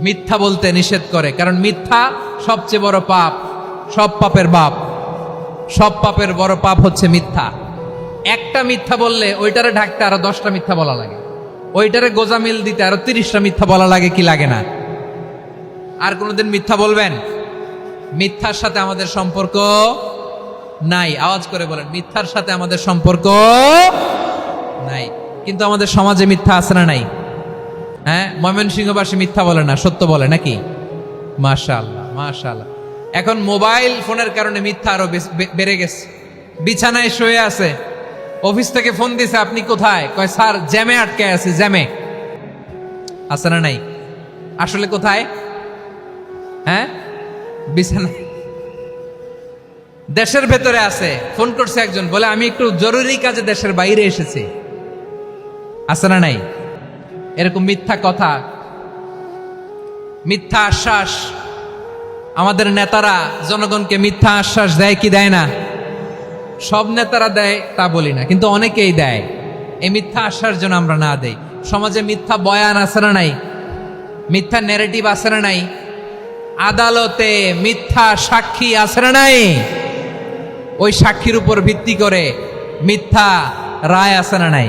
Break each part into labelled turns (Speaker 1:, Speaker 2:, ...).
Speaker 1: মিথ্যা বলতে নিষেধ করে, কারণ মিথ্যা সবচেয়ে বড় পাপ, সব পাপের বাপ। সব পাপের বড় পাপ হচ্ছে মিথ্যা। একটা মিথ্যা বললে ওইটারে ঢাকতে আরও দশটা মিথ্যা বলা লাগে। ওইটারে গোজামিল দিতে আরও তিরিশটা মিথ্যা বলা লাগে কি লাগে না? আর কোনোদিন মিথ্যা বলবেন? মিথ্যার সাথে আমাদের সম্পর্ক নাই। আওয়াজ করে বলেন, মিথ্যার সাথে আমাদের সম্পর্ক নাই। কিন্তু আমাদের সমাজে মিথ্যা আছে না নাই? হ্যাঁ ময়মনসিংহবাসী মিথ্যা বলে না, সত্য বলে নাকি? মাশাআল্লাহ মাশাআল্লাহ। এখন মোবাইল ফোনের কারণে মিথ্যা আরও বেড়ে গেছে। বিছানায় শুয়ে আছে। অফিস থেকে ফোন দিছে, আপনি কোথায়? কয়, স্যার, জ্যামে আটকে আছে, জ্যামে। আছে না নাই? আসলে কোথায়? হ্যাঁ? বিছানা দেশের ভেতরে আছে। ফোন করছে একজন, বলে, আমি একটু জরুরি কাজে দেশের বাইরে এসেছি। আছে না নাই? এরকম মিথ্যা কথা, মিথ্যা আশ্বাস আমাদের নেতারা, জনগণকে মিথ্যা আশ্বাস দেয় কি দেয় না? সব নেতারা দেয়, তা বলি না, কিন্তু অনেকেই দেয়। এই মিথ্যা আশ্বাস যেন আমরা না দেই। সমাজে মিথ্যা বয়ান না নাই? মিথ্যা নেরেটিভ না নাই? আদালতে মিথ্যা সাক্ষী না নাই? ওই সাক্ষীর উপর ভিত্তি করে মিথ্যা রায় না নাই?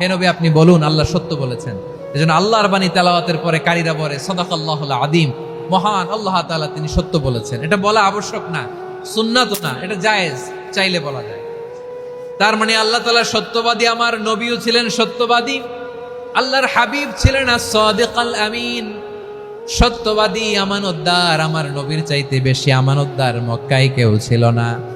Speaker 1: হে নবী, আপনি বলুন, আল্লাহ সত্য বলেছেন। এজন্য আল্লাহর বাণী তেলাওয়াতের পরে কারীরা বলে, সদাকাল্লাহুল আদিম মহান আল্লাহ তাআলা তিনি সত্য বলেছেন। এটা বলা আবশ্যক না, সুন্নাত না, এটা জায়েজ, চাইলে বলা যায়। তার মানে আল্লাহ তালা সত্যবাদী, আমার নবীও ছিলেন সত্যবাদী, আল্লাহর হাবিব ছিলেন আমিন। সত্যবাদী, আমানতদার, আমার নবীর চাইতে বেশি আমানতদার মক্কায় কেউ ছিল না।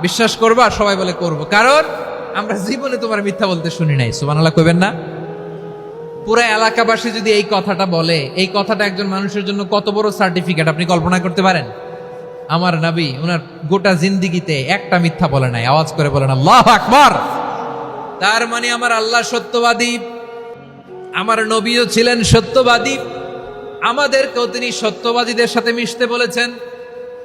Speaker 1: বিশ্বাস করবা, সবাই বলে করব। কারণ আমরা জীবনে তোমার মিথ্যা বলতে শুনি নাই, সুবহানাল্লাহ কইবেন না? পুরা এলাকাবাসী যদি এই কথাটা বলে, এই কথাটা একজন মানুষের জন্য কত বড় সার্টিফিকেট আপনি কল্পনা করতে পারেন? আমার নাবি ওনার গোটা জিন্দিগিতে একটা মিথ্যা বলে নাই, আওয়াজ করে বলেন, আল্লাহ আকবার! তার মানে আমার আল্লাহ সত্যবাদী, আমার নবীও ছিলেন সত্যবাদী, আমাদেরকেও তিনি সত্যবাদীদের সাথে মিশতে বলেছেন।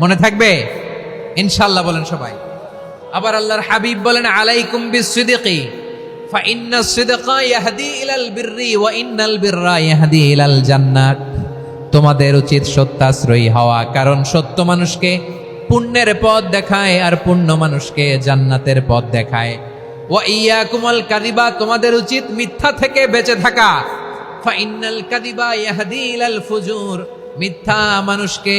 Speaker 1: মনে থাকবে? ইনশাল্লাহ বলেন সবাই। আবার আল্লাহর হাবিব বলেন, আলাইকুম বিসিদিকি সিদকা ইয়াহদি ইলাল বিররি ওয়া ইন্নাল বিররা ইয়াহদি ইলাল জান্নাত। তোমাদের উচিত সত্যাশ্রয়ী হওয়া, কারণ সত্য মানুষকে পুণ্যের পথ দেখায় আর পুণ্য মানুষকে জান্নাতের পথ দেখায়। ওয়া ইয়াকুমাল কাদিবা তোমাদের উচিত মিথ্যা থেকে বেঁচে থাকা। ফাইনাল কাদিবা ইয়াহদি ইলাল ফুজুর, মিথ্যা মানুষকে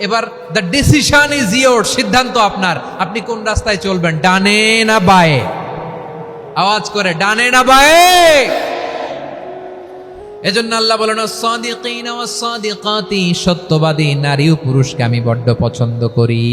Speaker 1: এবার দ্য ডিসিশন ইজ ইয়োর সিদ্ধান্ত আপনার। আপনি কোন রাস্তায় চলবেন? ডানে না বায়ে? আওয়াজ করে, ডানে না বায়ে? এজন্য আল্লাহ বলেন সাদিকিন সাদিকাতি সত্যবাদী নারী ও পুরুষকে আমি বড্ড পছন্দ করি।